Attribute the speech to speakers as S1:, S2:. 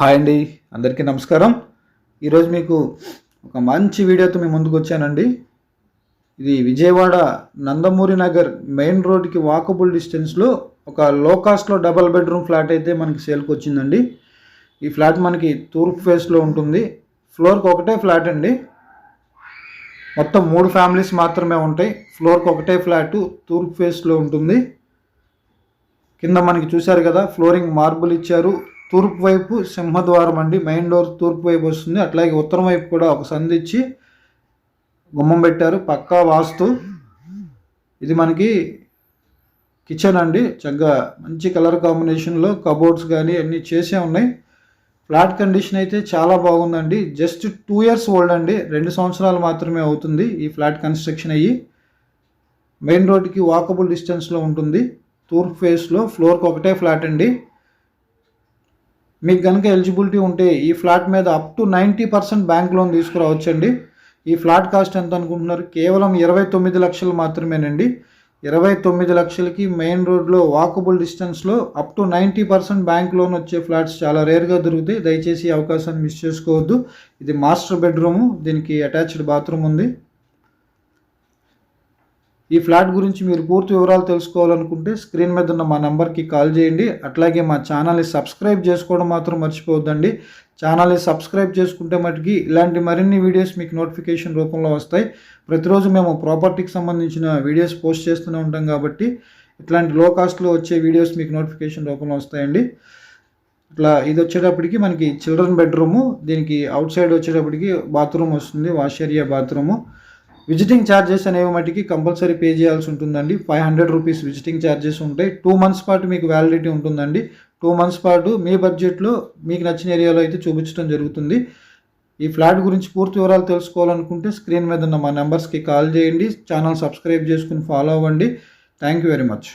S1: Hi అండి అందరికీ నమస్కారం. ఈరోజు మీకు ఒక మంచి వీడియోతో మీ ముందుకు వచ్చానండి. ఇది విజయవాడ నందమూరి నగర్ మెయిన్ రోడ్కి వాకబుల్ డిస్టెన్స్లో ఒక లో కాస్ట్లో డబల్ బెడ్రూమ్ ఫ్లాట్ అయితే మనకి సేల్కి వచ్చిందండి. ఈ ఫ్లాట్ మనకి తూర్పు ఫేస్లో ఉంటుంది. ఫ్లోర్కి ఒకటే ఫ్లాట్ అండి. మొత్తం మూడు ఫ్యామిలీస్ మాత్రమే ఉంటాయి. ఫ్లోర్కి ఒకటే ఫ్లాట్ తూర్పు ఫేస్లో ఉంటుంది. కింద మనకి చూశారు కదా ఫ్లోరింగ్ మార్బుల్ ఇచ్చారు. తూర్పు వైపు సింహద్వారం అండి. మెయిన్ డోర్ తూర్పు వైపు వస్తుంది. అట్లాగే ఉత్తరం వైపు కూడా ఒక సంది ఇచ్చి గుమ్మం పెట్టారు. పక్కా వాస్తు. ఇది మనకి కిచెన్ అండి. చక్కగా మంచి కలర్ కాంబినేషన్లో కబోర్డ్స్ కానీ అన్నీ చేసే ఉన్నాయి. ఫ్లాట్ కండిషన్ అయితే చాలా బాగుందండి. జస్ట్ టూ ఇయర్స్ ఓల్డ్ అండి. రెండు సంవత్సరాలు మాత్రమే అవుతుంది ఈ ఫ్లాట్ కన్స్ట్రక్షన్ అయ్యి. మెయిన్ రోడ్కి వాకబుల్ డిస్టెన్స్లో ఉంటుంది. తూర్పు ఫేస్లో ఫ్లోర్కి ఒకటే ఫ్లాట్ అండి. మీకు కనుక ఎలిజిబిలిటీ ఉంటే ఈ ఫ్లాట్ మీద up to ninety percent bank loan తీసుకురావచ్చండి. ఈ ఫ్లాట్ కాస్ట్ ఎంత అనుకుంటున్నారు? కేవలం ఇరవై తొమ్మిది లక్షలు మాత్రమేనండి. ఇరవై తొమ్మిది లక్షలకి మెయిన్ రోడ్లో వాకబుల్ డిస్టెన్స్లో up to ninety percent bank loan వచ్చే ఫ్లాట్స్ చాలా రేర్గా దొరుకుతాయి. దయచేసి ఈ అవకాశాన్ని మిస్ చేసుకోవద్దు. ఇది మాస్టర్ బెడ్రూము. దీనికి అటాచ్డ్ బాత్రూమ్ ఉంది. ఈ ఫ్లాట్ గురించి మీరు పూర్తి వివరాలు తెలుసుకోవాలనుకుంటే స్క్రీన్ మీద ఉన్న మా నెంబర్కి కాల్ చేయండి. అట్లాగే మా ఛానల్ని సబ్స్క్రైబ్ చేసుకోవడం మాత్రం మర్చిపోవద్దండి. ఛానల్ని సబ్స్క్రైబ్ చేసుకుంటే మటుకి ఇలాంటి మరిన్ని వీడియోస్ మీకు నోటిఫికేషన్ రూపంలో వస్తాయి. ప్రతిరోజు మేము ప్రాపర్టీకి సంబంధించిన వీడియోస్ పోస్ట్ చేస్తూనే ఉంటాం కాబట్టి ఇట్లాంటి లో కాస్ట్లో వచ్చే వీడియోస్ మీకు నోటిఫికేషన్ రూపంలో వస్తాయండి. ఇట్లా ఇది వచ్చేటప్పటికి మనకి చిల్డ్రన్ బెడ్రూము దీనికి అవుట్ సైడ్ వచ్చేటప్పటికి బాత్రూమ్ వస్తుంది wash area bathroom visiting charges అనేవి మటుకి కంపల్సరీ పే చేయాల్సి ఉంటుందండి. Five hundred rupees visiting charges ఉంటాయి. టూ మంత్స్ పాటు మీకు వ్యాలిడిటీ ఉంటుందండి. టూ మంత్స్ పాటు మీ బడ్జెట్లో మీకు నచ్చిన ఏరియాలో అయితే చూపించడం జరుగుతుంది. ఈ ఫ్లాట్ గురించి పూర్తి వివరాలు తెలుసుకోవాలనుకుంటే స్క్రీన్ మీద ఉన్న మా నెంబర్స్కి కాల్ చేయండి. ఛానల్ సబ్స్క్రైబ్ చేసుకుని ఫాలో అవ్వండి. Thank you very much.